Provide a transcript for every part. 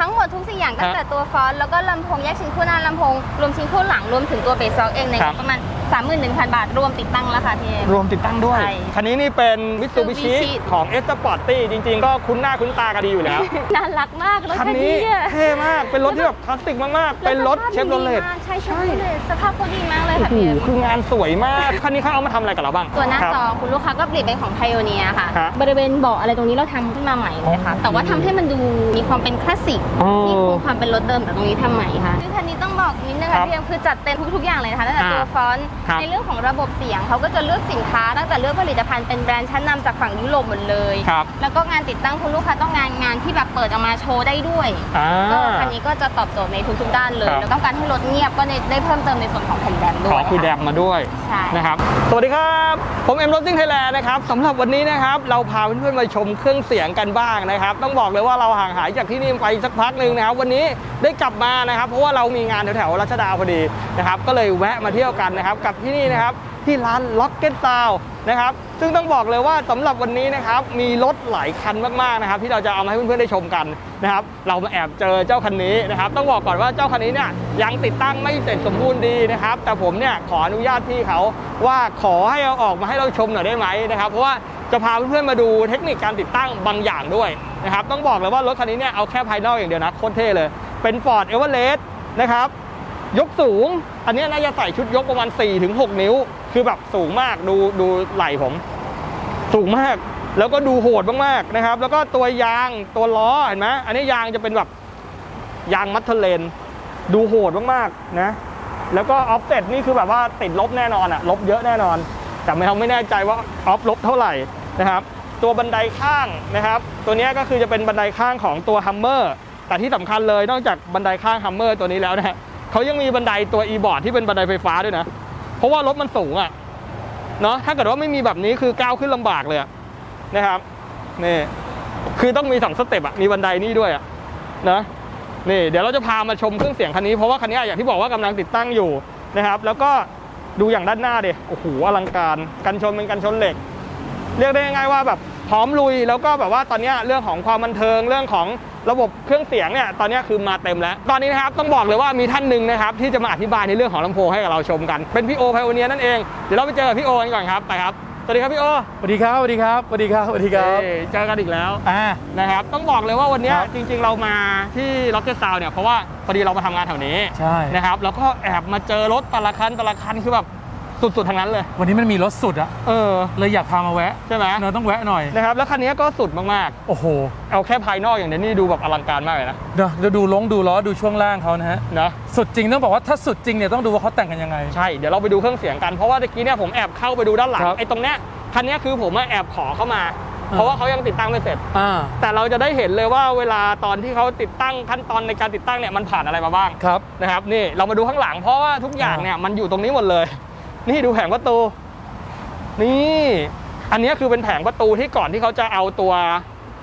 ทั้งหมดทุกสิ่งอย่างตั้งแต่ตัวฟอนต์แล้วก็ลำโพงแยกชิ้นคู่หน้าลำโพงรวมชิ้นคู่หลังรวมถึงตัวเบสซอกเองในครับประมาณ 31,000 บาท รวมติดตั้งแล้วค่ะพี่เอมรวมติดตั้งด้วย ใช่คันนี้นี่เป็นมิตซูบิชิ Mitsubishi ของเอสปอร์ตี้จริง ๆ ก็คุ้นหน้าคุ้นตากันดีอยู่แล้ว น่ารักมากรถคันคันนี้นี้อะเท่มาก เป็นรถที่แบบคลาสสิกมากๆ เป็นรถเชฟโรเลตใช่เชฟโรเลตสภาพเขาดีมากเลยโอ้ค่ะโหพี่เอมคืองานสวยมาก คันนี้เขาเอามาทำอะไรกับเราบ้างตัวหน้าครับ จอคุณลูกค้าก็ผลิตเป็นของไพโอเนียค่ะครับบริเวณเบาะอะไรตรงนี้เราทำขึ้นมาใหม่เลยค่ะอ๋อแต่ว่าทำให้มันดูมีความเป็นคลาสสิกอ๋อที่คงความเป็นรถเดิมแต่ตรงนี้ทำใหม่ค่ะคือคันนี้ต้องบอกนิดนึงครัค่ะบพี่เอ็มคือจัดเต็มทุกๆอย่างเลยนะคะตั้งแต่อ่าตัวฟอนต์ครับ ในเรื่องของระบบเสียงเขาก็จะเลือกสินค้าตั้งแต่เลือกผลิตภัณฑ์เป็นแบรนด์ชั้นนำจากฝั่งยุโรปหมดเลยครับแล้วก็งานติดตั้งคุณลูกค้าต้องงานงานที่แบบเปิดออกมาโชว์ได้ด้วยอ่าก็คันนี้ก็จะตอบโจทย์ในทุกๆด้านเลยครับแล้วต้องการให้รถเงียบก็ได้เพิ่มเติมในส่วนของแผ่นแดมด้ขวอยคือแดค่ะมมาด้วยใช่นะครับสวัสดีครับผมเอ็มรถซิ่งไทยแลนด์นะครับสำหรับวันนี้นะครับเราพาเพื่อนๆมาชมเครื่องเสียงกันบ้างนะครับ ต้องบอกเลยว่าเราห่างหายจากที่นี่ไปสักพักหนึ่งนะครับวันนี้ได้กลับมานะครับ เพราะว่าเรามีงานแถวๆรัชดาพอดีนะครับ ก็เลยแวะมาเที่ยวกันนะครับกับที่นี่นะครับที่ร้าน Rocket Sound นะครับซึ่งต้องบอกเลยว่าสำหรับวันนี้นะครับมีรถหลายคันมากๆนะครับที่เราจะเอามาให้เพื่อนๆได้ชมกันนะครับเรามาแอบเจอเจ้าคันนี้นะครับต้องบอกก่อนว่าเจ้าคันนี้เนี่ยยังติดตั้งไม่เสร็จสมบูรณ์ดีนะครับแต่ผมเนี่ยขออนุญาตพี่เขาว่าขอให้เอาออกมาให้เราชมหน่อยได้ไหมนะครับเพราะว่าจะพาเพื่อนๆมาดูเทคนิคการติดตั้งบางอย่างด้วยนะครับต้องบอกเลยว่ารถคันนี้เนี่ยเอาแค่ภายนอกอย่างเดียวนะโคตรเท่เลยเป็น Ford Everest นะครับ ยกสูง อันนี้น่าจะใส่ชุดยกประมาณ4-6นิ้ว คือแบบสูงมากดูดูไหล่ผม สูงมาก แล้วก็ดูโหดมากๆนะครับ แล้วก็ตัวยางตัวล้อเห็นไหมอันนี้ยางจะเป็นแบบยางมัทเทเลน ดูโหดมากๆนะ แล้วก็ออฟเซ็ตนี่คือแบบว่าติดลบแน่นอนอะลบเยอะแน่นอน แต่ไม่เราไม่แน่ใจว่าออฟลบเท่าไหร่นะครับตัวบันไดข้างนะครับ ตัวนี้ก็คือจะเป็นบันไดข้างของตัวฮัมเมอร์แต่ที่สำคัญเลยนอกจากบันไดข้างฮัมเมอร์ตัวนี้แล้วนะฮะ เขายังมีบันไดตัว e-board ที่เป็นบันไดไฟฟ้าด้วยนะ เพราะว่ารถมันสูงอะเนาะถ้าเกิดว่าไม่มีแบบนี้คือก้าวขึ้นลำบากเลยะนะครับนี่คือต้องมีสองสเต็ปอะมีบันไดนี่ด้วยอะนะนี่เดี๋ยวเราจะพามาชมเครื่องเสียงคันนี้เพราะว่าคันนี้อย่างที่บอกว่ากำลังติดตั้งอยู่นะครับ แล้วก็ดูอย่างด้านหน้าเดิโอ้โหอลังการกันชนเป็นกันชนเหล็ก เรียกได้ง่ายๆว่าแบบพร้อมลุยแล้วก็แบบว่าตอนนี้เรื่องของความบันเทิงเรื่องของ ระบบเครื่องเสียงเนี่ยตอนเนี้ยคือมาเต็มแล้ว ตอนนี้นะครับต้องบอกเลยว่ามีท่านหนึ่งนะครับที่จะมาอธิบายในเรื่องของลำโพงให้กับเราชมกัน เป็นพี่โอไพโอเนียนั่นเอง เดี๋ยวเราไปเจอกับพี่โอกันก่อนครับไปครับ สวัสดีครับพี่โอสวัสดีครับสวัสดีครับสวัสดีครับสวัสดีครับเอ้ยเจอกันอีกแล้วอ่า นะครับต้องบอกเลยว่าวันเนี้ยครับ จริง ๆ เรามาที่ล็อกเก็ตซาวเนี่ยเพราะว่าพอดีเรามาทำงานแถวนี้ใช่ นะครับแล้วก็แอบมาเจอรถแต่ละคันแต่ละคันคือแบบ สุดๆทั้งนั้นเลย วันนี้มันมีรถสุดอะเออ เลยอยากพามาแวะใช่ไหม เนอะต้องแวะหน่อย นะครับ แล้วคันนี้ก็สุดมากโอ้โหๆ เอาแค่ภายนอกอย่างเดียวนี่ดูแบบอลังการมากเลยนะเนอะแล้วดูลงดูล้อดูช่วงล่างเขานะฮะ นะ สุดจริงต้องบอกว่าถ้าสุดจริงเนี่ยต้องดูว่าเขาแต่งกันยังไง ใช่ เดี๋ยวเราไปดูเครื่องเสียงกันเพราะว่าตะกี้เนี่ยผมแอบเข้าไปดูด้านหลังครับไอ้ตรงเนี้ยคันเนี้ยคือผมอะแอบขอเข้ามา เพราะว่าเขายังติดตั้งไม่เสร็จ อ่า แต่เราจะได้เห็นเลยว่าเวลาตอนที่เขาติดตั้งขั้นตอนในการติดตั้งเนี่ยมันผ่านอะไรมาบ้างครับ นะครับนี่เรามาดูข้างหลังเพราะว่าทุกอย่างเนี่ยมันอยู่ตรงนี้หมดเลย นี่ดูแผงประตู นี่ อันนี้คือเป็นแผงประตูที่ก่อนที่เขาจะเอาตัว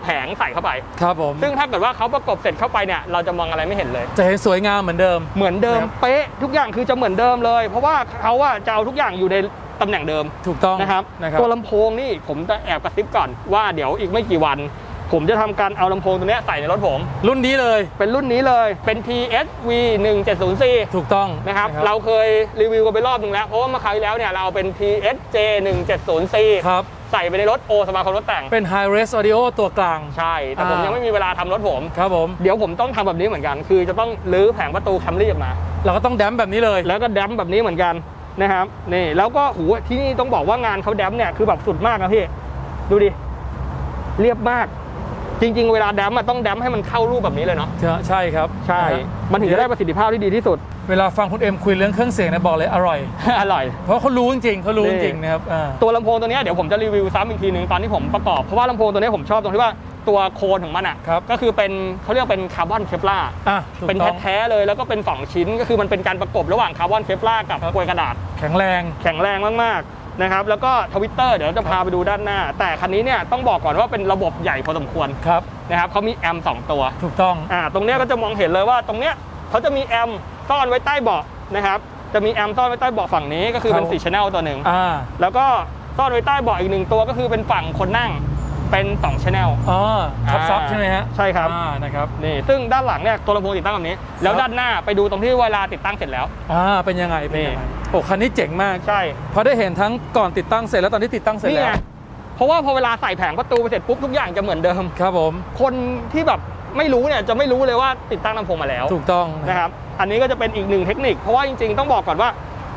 แผงใส่เข้าไป ครับผม ซึ่งถ้าเกิดว่าเขาประกบเสร็จเข้าไปเนี่ย เราจะมองอะไรไม่เห็นเลย จะเห็นสวยงามเหมือนเดิม เหมือนเดิมครับเป๊ะทุกอย่างคือจะเหมือนเดิมเลย เพราะว่าเขาอะจะเอาทุกอย่างอยู่ในตำแหน่งเดิม ถูกต้องนะครับนะครับ ตัวลำโพงนี่ผมจะแอบกระซิบก่อนว่าเดี๋ยวอีกไม่กี่วัน ผมจะทำการเอาลำโพงตัวเนี้ยใส่ในรถผม รุ่นนี้เลย เป็นรุ่นนี้เลย เป็น PSV 170C ถูกต้องนะครับ เราเคยรีวิวกันไปรอบหนึ่งแล้ว เพราะว่าเมื่อคราวที่แล้วเนี่ยเราเอาเป็น PSJ 170C ครับใส่ไปในรถโอสมาคมรถแต่ง เป็น High Res Audio ตัวกลาง ใช่ แต่ผมอ่ายัยังไม่มีเวลาทำรถผม ครับผม เดี๋ยวผมต้องทำแบบนี้เหมือนกัน คือจะต้องรื้อแผงประตูแคมรี่ออกมา เราก็ต้องแดมป์แบบนี้เลย แล้วก็แดมป์แบบนี้เหมือนกันนะครับ นี่ แล้วก็โอ้โหที่นี่ต้องบอกว่างานเขาแดมป์เนี่ยคือแบบสุดมากนะพี่ ดูดิ เรียบมาก จริง ๆ เวลาแดมป์อะต้องแดมป์ให้มันเข้ารูปแบบนี้เลยเนาะ ใช่ครับใช่ มันถึงจะได้ประสิทธิภาพที่ดีที่สุด เวลาฟังคุณเอ็มคุยเรื่องเครื่องเสียงเนี่ยบอกเลยอร่อย อร่อย เพราะเขารู้จริงๆเขารู้นี่จริงๆนะครับอ่าตัวลำโพงตัวเนี้ยเดี๋ยวผมจะรีวิวซ้ำอีกทีหนึ่งตอนที่ผมประกอบ เพราะว่าลำโพงตัวเนี้ยผมชอบตรงที่ว่าตัวโคนของมันอะครับก็คือเป็นเขาเรียกว่าเป็นคาร์บอนเคปลาอะถูกเป็นต้องแท้ๆเลยแล้วก็เป็น 2 ชิ้นก็คือมันเป็นการประกบระหว่างคาร์บอนเคปลากับครับกลวยกระดาษ แข็งแรงแข็งแรงมากๆ นะครับแล้วก็ทวิตเตอร์เดี๋ยวจะพาไปดูด้านหน้า แต่คันนี้เนี่ยต้องบอกก่อนว่าเป็นระบบใหญ่พอสมควรครับนะครับเขามีแอมป์สองตัวถูกต้องอ่าตรงเนี้ยก็จะมองเห็นเลยว่าตรงเนี้ยเขาจะมีแอมป์ซ่อนไว้ใต้เบาะนะครับจะมีแอมป์ซ่อนไว้ใต้เบาะฝั่งนี้ก็คือเป็นครับ4 channel ตัวหนึ่งอ่าแล้วก็ซ่อนไว้ใต้เบาะอีกหนึ่งตัวก็คือเป็นฝั่งคนนั่ง เป็น2 channel อ๋อทับซับอ่าใช่ไหมฮะใช่ครับอ่านะครับนี่ซึ่งด้านหลังเนี่ยตัวลำโพงติดตั้งแบบนี้ แล้วครับด้านหน้าไปดูตรงที่เวลาติดตั้งเสร็จแล้วอ่าเป็นยังไงเป็นยังไงนี่โอ้คันนี้เจ๋งมากใช่เพราะได้เห็นทั้งก่อนติดตั้งเสร็จแล้วตอนที่ติดตั้งเสร็จนี่แล้ไงวเพราะว่าพอเวลาใส่แผงประตูไปเสร็จปุ๊บทุกอย่างจะเหมือนเดิมครับผม คนที่แบบไม่รู้เนี่ยจะไม่รู้เลยว่าติดตั้งลำโพงมาแล้ว ถูกต้องนะครับ อันนี้ก็จะเป็นอีกหนึ่งเทคนิค เพราะว่าจริงๆต้องบอกก่อนว่า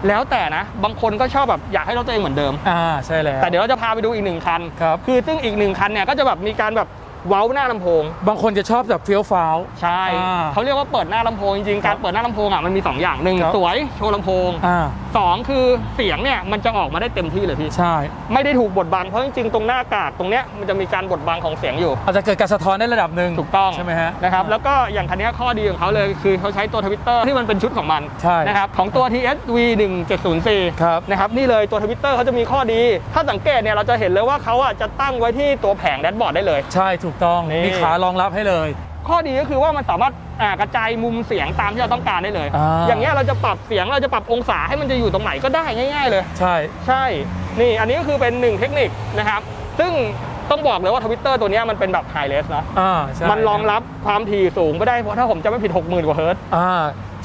แล้วแต่นะ บางคนก็ชอบแบบอยากให้รถตัวเองเหมือนเดิม อ่าใช่แล้วแต่เดี๋ยวเราจะพาไปดูอีกหนึ่งคัน ครับ คือซึ่งอีกหนึ่งคันเนี่ยก็จะแบบมีการแบบ เว้าหน้าลำโพง บางคนจะชอบแบบเฟี้ยวฟ้าว ใช่ อ่าเขาเรียกว่าเปิดหน้าลำโพงจริงๆครัการบเปิดหน้าลำโพงอะมันมีสองอย่างหนึ่งครับ สวยโชว์ลำโพงอ่าสองคือเสียงเนี่ยมันจะออกมาได้เต็มที่เลยพี่ ใช่ ไม่ได้ถูกบดบังเพราะจริงๆ ตรงหน้ากากตรงเนี้ยมันจะมีการบดบังของเสียงอยู่ อาจจะเกิดการสะท้อนได้ระดับหนึ่งถูกต้องใช่ไหมฮะ นะครับแล้วก็อย่างคันนี้ข้อดีของเขาเลยคือเขาใช้ตัวทวิตเตอร์ที่มันเป็นชุดของมันใช่นะครับของตัว TSV 1704ครับนะครับนี่เลยตัวทวิตเตอร์เขาจะมีข้อดี ถ้าสังเกตเนี่ยเราจะเห็นเลยว่าเขาอะจะตั้งไว้ที่ตัวแผงแดชบอร์ดได้เลย ใช่ถูกต้องนี่ มีขารองรับให้เลย ข้อดีก็คือว่ามันสามารถอ่ากระจายมุมเสียงตามที่เราต้องการได้เลยอ่าอย่างเงี้ยเราจะปรับเสียงเราจะปรับองศาให้มันจะอยู่ตรงไหนก็ได้ง่าย ๆ เลย ใช่ ใช่ นี่อันนี้ก็คือเป็นหนึ่งเทคนิคนะครับ ซึ่งต้องบอกเลยว่าทวิตเตอร์ตัวเนี้ยมันเป็นแบบไฮเลสเนาะ อ่าใช่มันรองรับความถี่สูงไม่ได้เพราะถ้าผมจะไม่ผิด 60,000 กว่าเฮิร์ตซ์ อ่า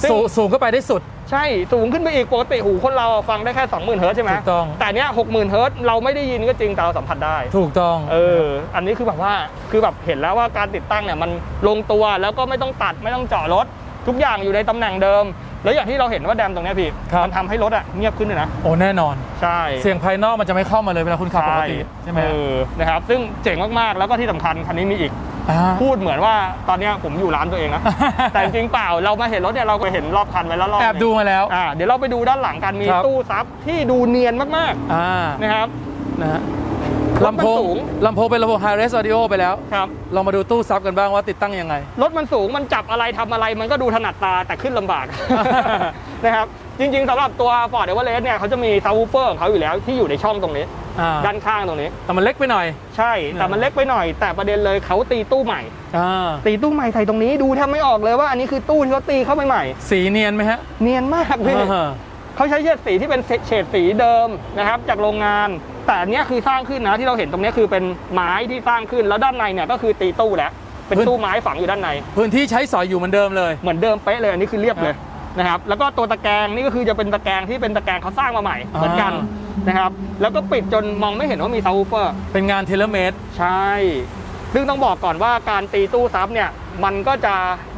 ซึ่ง สูงสูงก็ไปได้สุด ใช่สูงขึ้นไปอีกปกติหูคนเราฟังได้แค่ 20,000เฮิร์ตซ์ใช่ไหมถูกต้อง แต่เนี้ย60,000เฮิร์ตซ์เราไม่ได้ยินก็จริงแต่เราสัมผัสได้ ถูกต้อง เออ อันนี้คือแบบว่าคือแบบเห็นแล้วว่าการติดตั้งเนี่ยมันลงตัวแล้วก็ไม่ต้องตัดไม่ต้องเจาะรถ ทุกอย่างอยู่ในตำแหน่งเดิม แล้วอย่างที่เราเห็นว่าแดมตรงเนี้ยพี่ครับ มันทำให้รถอะเงียบขึ้นเลยนะโอ้แน่นอน ใช่เสียงภายนอกมันจะไม่เข้ามาเลยเวลาคุณขับปกติใช่ไหมเออนะครับ ซึ่งเจ๋งมากๆแล้วก็ที่สำคัญคันนี้มีอีก อ่า พูดเหมือนว่าตอนเนี้ยผมอยู่ร้านตัวเองนะ แต่จริงๆเปล่าเรามาเห็นรถเนี่ยเราไปเห็นรอบคันไว้แล้วรอบแอบดูมาแล้ว อ่าเดี๋ยวเราไปดูด้านหลังกันมีครับ ตู้ซับที่ดูเนียนมากอ่าๆนะครับ นะฮะรถมัน ลำโพงสูงลำโพงเป็นลำโพง High Res Audio ไปแล้วครับลองมาดูตู้ซับกันบ้างว่าติดตั้งยังไง รถมันสูงมันจับอะไรทำอะไร มันก็ดูถนัดตาแต่ขึ้นลำบากนะครับจริงๆสำหรับตัว Ford Everest เนี่ยเขาจะมีซับวูเฟอร์ของเขาอยู่แล้วที่อยู่ในช่องตรงนี้อ่าด้านข้างตรงนี้ แต่มันเล็กไปหน่อย ใช่ แต่มันเล็กไปหน่อย แต่ประเด็นเลยเขาตีตู้ใหม่อ่าตีตู้ใหม่ใส่ตรงนี้ดูแทบไม่ออกเลยว่าอันนี้คือตู้ที่เขาตีเข้าไปใหม่ สีเนียนไหมฮะ เนียนมากพี่อ่า เขาใช้เฉดสีที่เป็นเฉดสีเดิมนะครับ จากโรงงาน แต่อันเนี้ยคือสร้างขึ้นนะที่เราเห็นตรงเนี้ยคือเป็นไม้ที่สร้างขึ้นแล้วด้านในเนี่ยก็คือตีตู้แล้วเป็นตู้ไม้ฝังอยู่ด้านใน พื้นที่ใช้สอยอยู่เหมือนเดิมเลย เหมือนเดิมเป๊ะเลยอันนี้คือเรียบเลยนะครับแล้วก็ตัวตะแกรงนี่ก็คือจะเป็นตะแกรงที่เป็นตะแกรงเขาสร้างมาใหม่เหมือนกันอ่นะครับแล้วก็ปิดจนมองไม่เห็นว่ามีซับวูเฟอร์เป็นงานเทเลเมตใช่ ซึ่งต้องบอกก่อนว่าการตีตู้ซับเนี่ย มันก็จะ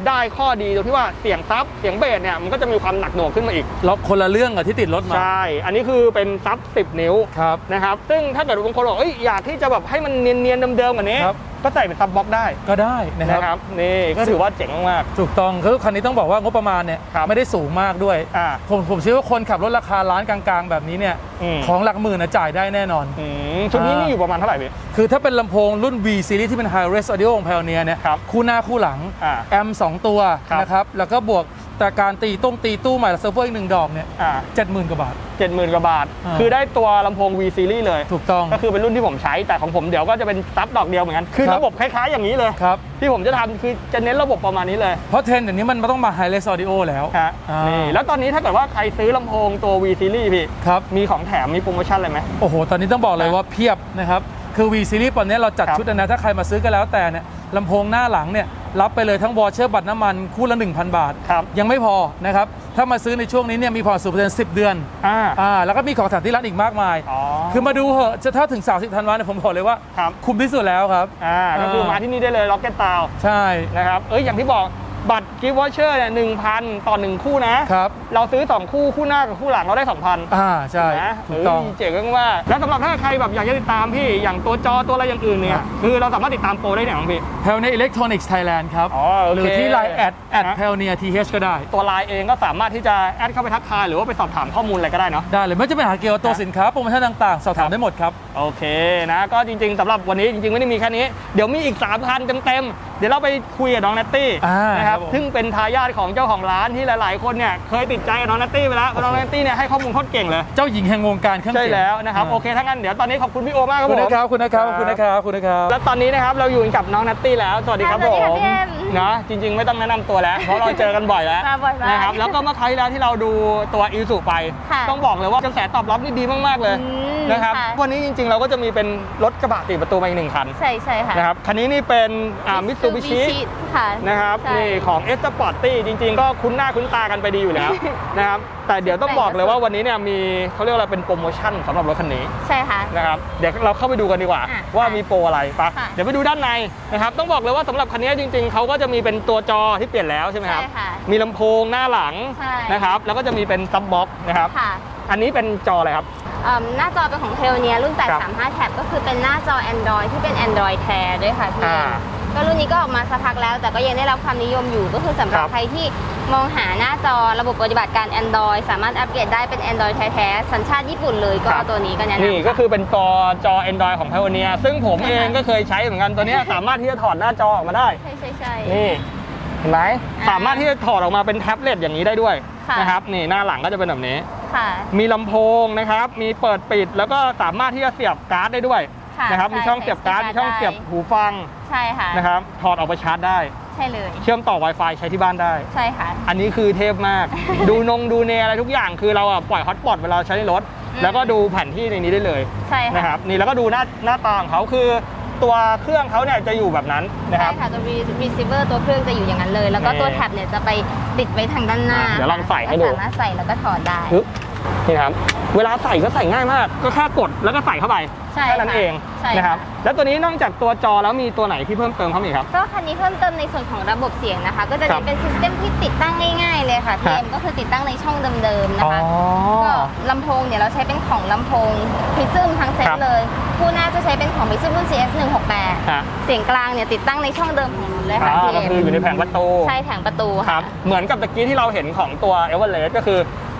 ได้ข้อดีตรงที่ว่าเสียงซับเสียงเบสเนี่ยมันก็จะมีความหนักหน่วงขึ้นมาอีก แล้วคนละเรื่องกับที่ติดรถมา ใช่ อันนี้คือเป็นซับ 10 นิ้วครับนะครับ ซึ่งถ้าเกิดบางคนบอกเอ้ยอยากที่จะแบบให้มันเนียนๆเดิมๆกว่านี้ครับ ก็ใส่เป็นซับบล็อกได้ก็ได้นะคนะรับครับนี่ก็ถือว่าเจ๋งมาก ถูกต้องคือคันนี้ต้องบอกว่างบประมาณเนี่ยครับ ไม่ได้สูงมากด้วย ๆอ่า ผมผมเชื่อว่าคนขับรถราคาล้านกลางๆ แบบนี้เนี่ยอืม ของหลักหมื่นนะจ่ายได้แน่นอน อืมชุดนี้อ่านี่นี่อยู่ประมาณเท่าไหร่พี่ คือถ้าเป็นลำโพงรุ่น V Series ที่เป็น High Res Audio ของ Pioneer เนี่ยครับ คู่หน้าคู่หลังอ่าแอมสองตัวครับนะครับ แล้วก็บวกแต่การตีต้งตีตู้ใหม่และเซิร์ฟเวอร์อีกหนึ่งดอกเนี่ยอ่า เจ็ดหมื่นกว่าบาท เจ็ดหมื่นกว่าบาท อ่า คือได้ตัวลำโพง V series เลย ถูกต้อง ก็คือเป็นรุ่นที่ผมใช้แต่ของผมเดี๋ยวก็จะเป็นซับดอกเดียวเหมือนกัน คือครับ ระบบคล้ายๆอย่างนี้เลย ครับ ที่ผมจะทำคือจะเน้นระบบประมาณนี้เลยเพราะเทรนด์เดี๋ยวนี้มันต้องมา High Res Audio แล้ว ฮะอ่านี่ นี่แล้วตอนนี้ถ้าเกิดว่าใครซื้อลำโพงตัว V series พี่ ครับ มีของแถมมีโปรโมชั่นอะไรไหม โอ้โห ตอนนี้ต้องบอกเลยว่าเพียบนะครับ คือ V Series ตอนนี้เราจัดครับชุดนะ ถ้าใครมาซื้อก็แล้วแต่เนี่ยลำโพงหน้าหลังเนี่ยรับไปเลยทั้งวอเชอร์บัตรน้ำมันคู่ละ 1,000 บาทครับยังไม่พอนะครับ ถ้ามาซื้อในช่วงนี้เนี่ยมีผ่อนสูเปอร์เซ็นต์สิเดือนอ่าอ่าแล้วก็มีของแถมที่ร้านอีกมากมายอ๋อคือมาดูเหอะจะถ้าถึง 30ธันวาเนี่ยผมบอกเลยว่าครับคุ้มที่สุดแล้วครับอ่าก็คืออ่ามมาที่นี่ได้เลย Rocket Town ใช่นะครับเอ้ยอย่างที่บอก บัตรกิฟต์วอเชอร์เนี่ยหนึ่งพันต่อหนึ่งคู่นะครับ เราซื้อ 2 คู่คู่หน้ากับคู่หลังเราได้ 2,000อ่าใช่นะถูกต้องเฮ้ยเจ๋งมากๆแล้วสำหรับถ้าใครแบบอยากจะติดตามพี่อย่างตัวจอตัวอะไรอย่างอื่นเนี่ครัยบคือเราสามารถติดตามโปรได้ไหนบ้างพี่ p e l n e r Electronics Thailand ครับ อ๋อโอเคหรือที่ Line แอดแอดนะ p e l n e r TH ก็ได้ ตัวไลน์เองก็สามารถที่จะแอดเข้าไปทักทายหรือว่าไปสอบถามข้อมูลอะไรก็ได้เนาะ ได้เลยไม่จะเป็นหาเกี่ยวกับตัวครับสินค้าโปรโมชั่นต่างๆ สอบถามได้หมดครับ โอเคนะ ก็จริงๆสำหรับวันนี้จริงๆ ไม่ได้มีแค่นี้ เดี๋ยวมีอีก3พันเต็มๆ เดี๋ยวเราไปคุยกับน้องนัตตี้อ่านนะครับครับผมซึ่งเป็นทายาทของเจ้าของร้านที่หลาย ๆ คนเนี่ยเคยติดใจกับน้องนัตตี้ไปแล้วเพราะน้องนัตตี้เนี่ยให้ข้อมูลโคตรเก่งเลยเจ้าหญิงแห่งวงการเครื่องใช่เสียงแล้วนะครับาโอเคถ้างั้นเดี๋ยวตอนนี้ขอบคุณพี่โอมากคขรัอบบคุณผมนะครับขอบคุณนะครับขอบคุณนะครับขอบคุณนะครับ แล้วตอนนี้นะครับเราอยู่กับน้องนัตตี้แล้วสวัสดีครับค่ะผสวัสดีค่ะมพี่เอ็มนะจริง ๆ ไม่ต้องแนะนำตัวแล้วเพราะเราเจอกันบ่อยแล้วมาบ่อยมากนะครับแล้วก็เมื่อครั้งที่แล้วที่เราดูตัวอิสุไป ค่ะ ต้องบอกเลยว่ากระแสตอบรับนี่ดีมากๆเลย อืม นะครับ ค่ะ วันนี้จริงๆ เราก็จะมีเป็นรถกระบะติดประตูมาอีกหนึ่งคันใช่ใช่ค่ะนะครับ คันนี้นี่เป็นมิตซูบิชิ Mitsubishi ค่ะนะครับใช่ นี่ของเอสปอร์ตี้จริงๆ ก็คุ้นหน้าคุ้นตากันไปดีอยู่แล้ว นะครับแต่เดี๋ยวต้องบอกเลยว่าวันนี้เนี่ยมีเขาเรียกว่าอะไรเป็นโปรโมชั่นสำหรับรถคันนี้ ใช่ค่ะ นะครับเดี๋ยวเราเข้าไปดูกันดีกว่า อะว่ามีโปรอะไรปะค่ะเดี๋ยวไปดูด้านในนะครับต้องบอกเลยว่าสำหรับคันนี้จริง ๆเขาก็จะมีเป็นตัวจอที่เปลี่ยนแล้วใช่ไหมครับใช่ค่ะมีลำโพงหน้าหลังใช่ นะครับแล้วก็จะมีเป็นซับบ็อกนะครับค่ะ อันนี้เป็นจออะไรครับเอิ่ม หน้าจอเป็นของเทลเนียรุ่นครับ835 แท็บก็คือเป็นหน้าจอ Android ที่เป็น Android แท้ด้วยค่ะพี่อ่าก็รุ่นนี้ก็ออกมาสักพักแล้ว แต่ก็ยังได้รับความนิยมอยู่ก็คือสำหรับครับใครที่มองหาหน้าจอระบบปฏิบัติการ Android สามารถอัปเกรดได้เป็น Android แท้ๆสัญชาติญี่ปุ่นเลยก็ครับตัวนี้ก็แนะนำนี่ก็ค่ะคือเป็นจอจอ Android ของ Pioneer ซึ่งผมใช่เองค่ะก็เคยใช้เหมือนกันตัวเนี้ยสามารถที่จะถอดหน้าจอออกมาได้ ใช่ใช่ใช่นี่ เห็นไหมอ่าสามารถที่จะถอดออกมาเป็นแท็บเล็ตอย่างนี้ได้ด้วยค่ะ นะครับนี่หน้าหลังก็จะเป็นแบบนี้ ค่ะ มีลำโพงนะครับ มีเปิดปิดแล้วก็สามารถที่จะเสียบการ์ดได้ด้วยค่ะนะครับใช่มีช่องเสียบการ์ดใช้มีช่องได้เสียบหูฟังใช่ค่ะ นะครับถอดออกไปชาร์จได้ ใช่เลย เชื่อมต่อ Wi-Fi ใช้ที่บ้านได้ ใช่ค่ะ อันนี้คือเทพมาก ดูนงดูเนอะไรทุกอย่างคือเราอะปล่อยฮอตปอตเวลาใช้ในรถ อืม แล้วก็ดูแผนที่ในนี้ได้เลยใช่นะคค่ะรับนี่แล้วก็ดูหน้าหน้าตาของเขาคือ ตัวเครื่องเขาเนี่ยจะอยู่แบบนั้นนะคใช่รับค่ะตัว receiver ตัวเครื่องจะอยู่อย่างนั้นเลย แล้วก็นี่ตัวแท็บเนี่ยจะไปติดไว้ทางด้านหน้าอะเดี๋ยวลองใส่ให้ดูก็สามารถใส่แล้วก็ถอดได้ ปึ๊บ นี่นะครับเวลาใส่ก็ใส่ง่ายมาก ก็แค่กดแล้วก็ใส่เข้าไปใช่แค่นั้นค่ะเองใช่นะครับค่ะแล้วตัวนี้นอกจากตัวจอแล้วมีตัวไหนที่เพิ่มเติมเข้ามาอีกครับ ก็คันนี้เพิ่มเติมในส่วนของระบบเสียงนะคะ ก็จะครัมีบเป็นซิสเต็มที่ติดตั้งง่ายๆเลยค่ะครัพีบเอ็มก็คือติดตั้งในช่องเดิมๆนะคะอ๋อก็ลำโพงเนี่ยเราใช้เป็นของลำโพงพิซึมทั้งเซ็ตครับ เลยคู่หน้าจะใช้เป็นของพิซึมรุ่น CS 168ฮะเสียงกลางเนี่ยติดตั้งในช่องเดิมของรถเลยค่ะอ่าพีก็เอ็มคืออยู่ในแผงประตูใช่แผงประตูคค่ะ รับเหมือนกับตะกี้ที่เราเห็นของตัวเอเวอเรสต์ก็คือ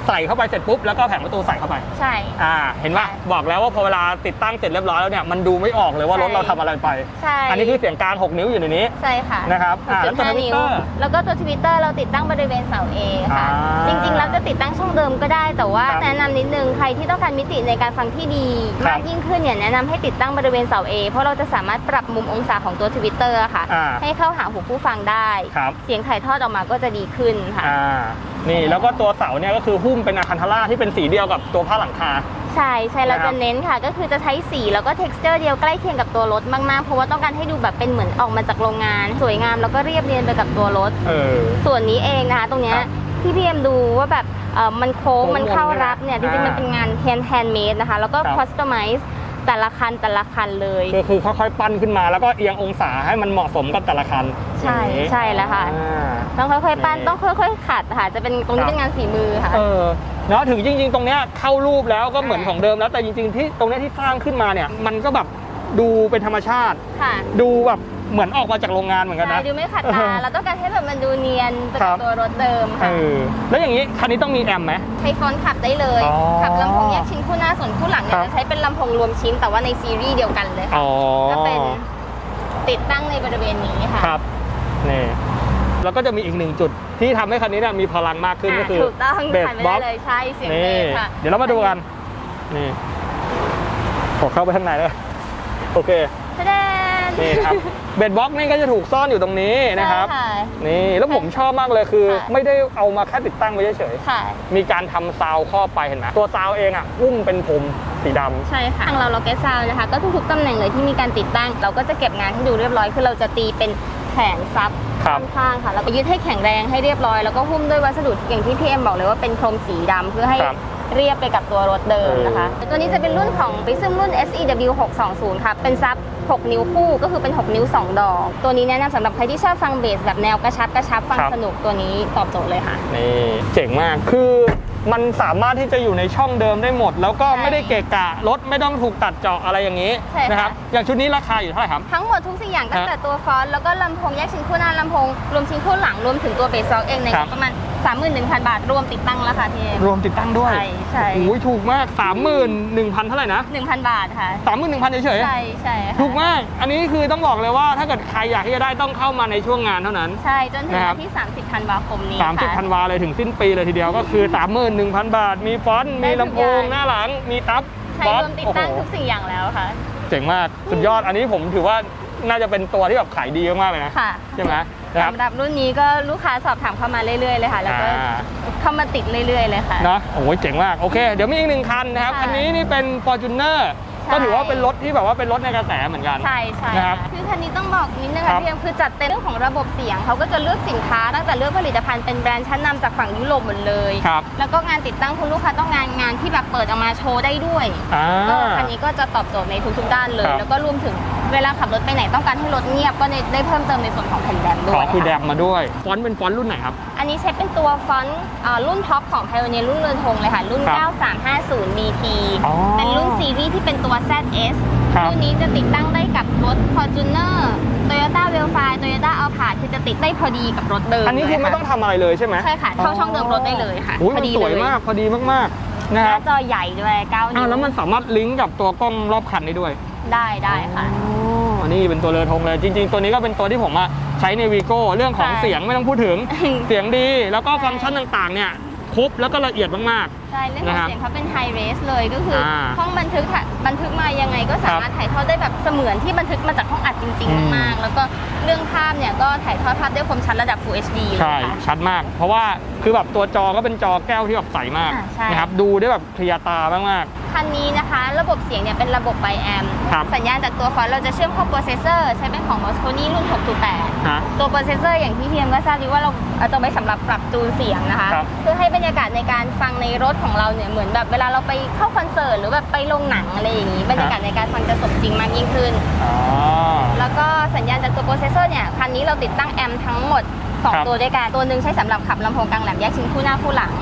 ใส่เข้าไปเสร็จปุ๊บแล้วก็แผงประตูใส่เข้าไป ใช่ อ่า เห็นป่ะใช่บอกแล้วว่าพอเวลาติดตั้งเสร็จเรียบร้อยแล้วเนี่ยมันดูไม่ออกเลยว่ารถใช่เราทำอะไรไป ใช่ อันนี้คือเสียงกลาง 6 นิ้วอยู่ในนี้ ใช่ค่ะนะครับอ่าแล้วตัว6.5นิ้ว Twitter แล้วก็ตัวทวิตเตอร์เราติดตั้งบริเวณเสา A ค่ะ อ่าจริงๆแล้วจะติดตั้งช่องเดิมก็ได้ แต่ว่าครับแนะนำนิดนึงใครที่ต้องการมิติในการฟังที่ดีครับมากยิ่งขึ้นเนี่ยแนะนำให้ติดตั้งบริเวณเสา A เพราะเราจะสามารถปรับมุมองศาของตัวทวิตเตอร์ค่ะ อ่าให้เข้าหาหูผู้ฟังได้ ครับ เสียงถ่ายทอดออกมาก็จะดีขึ้นค่ะ อ่านี่แล้วก็ตัวเสาเนี่ยก็คือหุ้มเป็นอาคันทาร่าที่เป็นสีเดียวกับตัวผ้าหลังคา ใช่ใช่เรานะครับจะเน้นค่ะ ก็คือจะใช้สีแล้วก็ t e x t อร์เดียวใกล้เคียงกับตัวรถมากๆ เพราะว่าต้องการให้ดูแบบเป็นเหมือนออกมาจากโรงงาน สวยงามแล้วก็เรียบเรียนไปกับตัวรถ เออ ส่วนนี้เองนะคะ ตรงเนี้ยครับที่พี่เอ็มดูว่าแบบเอ่อมันโค้งโค้งมันเข้าวนเนี่ยรับเนี่ยจริงๆอ่ามัมันเป็นงานแฮนด์แฮนด์เมดนะคะ แล้วก็ครับคอสตอมไมซ์ แต่ละคันแต่ละคันเลย ก็คือค่อยๆปั้นขึ้นมา แล้วก็เอียงองศาให้มันเหมาะสมกับแต่ละคันใช่อย่างนี้ใช่แล้วค่ะ อ่า ต้องค่อยๆปั้นนี่ ต้องค่อย ๆ ขัดค่ะ จะเป็นตรงนี้ครับเป็นงานฝีมือค่ะ เออเนาะถึงจริง ๆ ตรงเนี้ยเข้ารูปแล้วก็เหมือนอ่าของเดิมแล้วแต่จริง ๆ ที่ตรงเนี้ยที่สร้างขึ้นมาเนี่ย มันก็แบบดูเป็นธรรมชาติ ค่ะ ดูแบบ เหมือนออกมาจากโรงงานเหมือนกันใช่นะดูไม่ขัดตาเออเราต้องการให้แบบมันดูเนียนไปครักับบตัวรถเดิมเอค่ะอแล้วอย่างนี้คันนี้ต้องมีแอมป์ไหม ใช้ฟอนต์ขับได้เลย อ๋อขับลำโพงแยกชิ้นคู่หน้าส่วนคู่หลังเนี่ครัยบ จะใช้เป็นลำโพงรวมชิ้นแต่ว่าในซีรีส์เดียวกันเลยค่ะอ๋อ ก็เป็นติดตั้งในบริเวณนี้ค่ะครับนี่แล้วก็จะมีอีกหนึ่งจุดที่ทำให้คันนี้เนี่ยมีพลังมากขึ้นก็คือถูกต้องเบสผ่านไปบ็ได้อกเลยใช่เสียงเบนี่สค่ะ เดี๋ยวเรามาดูกันนี่ขอเข้าไปข้างในเลยโอเค แสดง นี่ครับ เบดบ็อกนี่ก็จะถูกซ่อนอยู่ตรงนี้นะครับ ใช่นี่แล้วผมชอบมากเลยคือ ค่ะไม่ได้เอามาแค่ติดตั้งไว้เฉยค่ะ ๆมีการทำซาวครอบไปเห็นไหมตัวซาวเองอะหุ้มเป็นผมสีดำ ใช่ค่ะทางเราเราแกซาวนะคะ ก็ทุกๆตำแหน่งเลยที่มีการติดตั้ง เราก็จะเก็บงานให้ดูเรียบร้อยคือเราจะตีเป็นแผงซับครับ ข้างๆค่ะแล้วก็ยึดให้แข็งแรงให้เรียบร้อย แล้วก็หุ้มด้วยวัสดุอย่างที่พี่เอ็มบอกเลยว่าเป็นโครมสีดำเพื่อให้ครับ เรียบไปกับตัวรถเดิมนะคะ ตัวนี้จะเป็นรุ่นของ Prism รุ่น SEW 620ค่ะเป็นซับ 6 นิ้วคู่ก็คือเป็น 6 นิ้ว 2 ดอก ตัวนี้แนะนำสำหรับใครที่ชอบฟังเบสแบบแนวกระชับกระชับฟังครับ สนุกตัวนี้ตอบโจทย์เลยค่ะ นี่เจ๋งมากคือ มันสามารถที่จะอยู่ในช่องเดิมได้หมด แล้วก็ใช่ไม่ได้เกะกะรถไม่ต้องถูกตัดเจาะอะไรอย่างนี้ใช่ค่ะ นะครับอย่างชุดนี้ราคาอยู่เท่าไหร่ครับ ทั้งหมดทุกสิ่งอย่างตั้งแต่ตัวฟอนต์แล้วก็ลำโพงแยกชิ้นคู่หน้าลำโพงรวมชิ้นคู่หลังรวมถึงตัวเบสซอกเองในครับประมาณ 31,000 บาท รวมติดตั้งแล้วค่ะพี่เอ็มรวมติดตั้งด้วยใช่ใช่ โอ้ยถูกมาก 31,000 เท่าไหร่นะ 1,000 บาทค่ะ 31,000เฉยใช่ใช่ค่ะๆถูกมาก อันนี้คือต้องบอกเลยว่าถ้าเกิดใครอยากที่จะได้ต้องเข้ามาในช่วงงานเท่านั้น ใช่จนถึงนะครับ วันที่ 30 ธันวาคมนี้30ค่ะธันวาเลยถึงสิ้นปีเลยทีเดียวก็คือ31,000 บาท มีฟอนต์ได้มีทุกลำโพงอย่างหน้าหลัง มีตับใช้บอสรวมติดโอ้โหตั้งทุกสิ่งอย่างแล้วค่ะ เจ๋งมาก สุดยอด อันนี้ผมถือว่าน่าจะเป็นตัวที่แบบขายดีมากๆเลยนะค่ะใช่ไหมนะครับสำหรับรุ่นนี้ก็ลูกค้าสอบถามเข้ามาเรื่อยๆเลยค่ะ แล้วก็อ่าเข้ามาติดเรื่อยๆเลยค่ะเนาะโอ้ยเจ๋งมาก โอเค เดี๋ยวมีอีกหนึ่งคันนะครับค่ะคันนี้นี่เป็น Fortuner ใช่ ก็ถือว่าเป็นรถที่แบบว่าเป็นรถในกระแสเหมือนกันใช่ใช่นะครับค่ะคือคันนี้ต้องบอกนิดนึงครัค่ะบพี่เอ็มคือจัดเต็มเรื่องของระบบเสียงเขาก็จะเลือกสินค้าตั้งแต่เลือกผลิตภัณฑ์เป็นแบรนด์ชั้นนำจากฝั่งยุโรปหมดเลย ครับแล้วก็งานติดตั้งคุณลูกค้าต้องงานงานที่แบบเปิดออกมาโชว์ได้ด้วยอ่า ก็คันนี้ก็จะตอบโจทย์ในทุกๆด้านเลย ครับ แล้วก็รวมถึงเวลาขับรถไปไหนต้องการให้รถเงียบก็ได้เพิ่มเติมในส่วนของแผ่นแดมด้ขวอยคือแดค่ะมมาด้วย ฟอนต์เป็นฟอนต์รุ่นไหนครับ อันนี้ใช้เป็นตัวฟอนต์อ่ารุ่นท็อปของ Pioneer รุ่นเรือนธงเลยค่ะ รุ่นครับ9350 BT อ๋อเป็นรุ่นซีรีส์ที่เป็นตัว ZS ครับ รุ่นนี้จะติดตั้งได้กับรถ Fortuner Toyota w e l f i Toyota Alphard คือจะติดได้พอดีกับรถเดิมอันนี้คือไม่ต้องทำอะไรเลยใช่ไหมใช่ค่ะเข้าช่องเดิมรถได้เลยค่ะอุ้ยพมัอนดีสวยเลยมากพอดีมากๆหนะคน้ารับจอใหญ่ด้วย9อ้าวนิ้วแล้วมันสามารถลิงก์กับตัวกล้องรอบคันได้ด้วยได้ได้ค่ะอ๋อ นี่เป็นตัวเรือธงเลยจริง ๆ ตัวนี้ก็เป็นตัวที่ผมอะใช้ในวีโก้เรื่องของใช่เสียงไม่ต้องพูดถึง เสียงดีแล้วก็ใช่ฟังก์ชันต่างๆเนี่ยครบแล้วก็ละเอียดมาก ใช่เรื่องขนะองครับเสียงเขาเป็นไฮเรสเลยก็คืออาห้องบันทึกค่ะบันทึกมายังไงก็สามารถถ่ายทอดได้แบบเสมือนที่บันทึกมาจากห้องอัดจริงอืม ๆมากๆแล้วก็เรื่องภาพเนี่ยก็ถ่ายทอดภาพด้วยความชัดระดับ Full HD ๆเลยใช่ค่ะ ชัดมาก เพราะว่าคือแบบตัวจอก็เป็นจอแก้วที่แบบใสมากอ่าใช่ นะครับดูได้แบบเคลียร์ตามาก คันนี้นะคะ ระบบเสียงเนี่ยเป็นระบบไบแอมครับ สัญญาณจากตัวฟอนต์เราจะเชื่อมเข้าโปรเซสเซอร์ใช้เป็นของ Mosconi รุ่น 6.8ๆฮะตัวโปรเซสเซอร์อย่างที่เทียมก็ทราบดีว่าเราเอาจะไว้สำหรับปรับจูนเสียงนะคะ ครับเพื่อให้บรรยากาศในการฟังในรถของเราเนี่ยเหมือนแบบเวลาเราไปเข้าคอนเสิร์ตหรือแบบไปโรงหนังอะไรอย่างนี้บรรยากาศในการฟังจะสมจริงมากยิ่งขึ้น อ๋อ แล้วก็สัญญาณจากตัวโปรเซสเซอร์เนี่ยคันนี้เราติดตั้งแอมป์ทั้งหมดครับ2ตัวด้วยกันตัวหนึ่งใช้สำหรับขับลำโพงกลางแหลมแยกชิ้นคู่หน้าคู่หลัง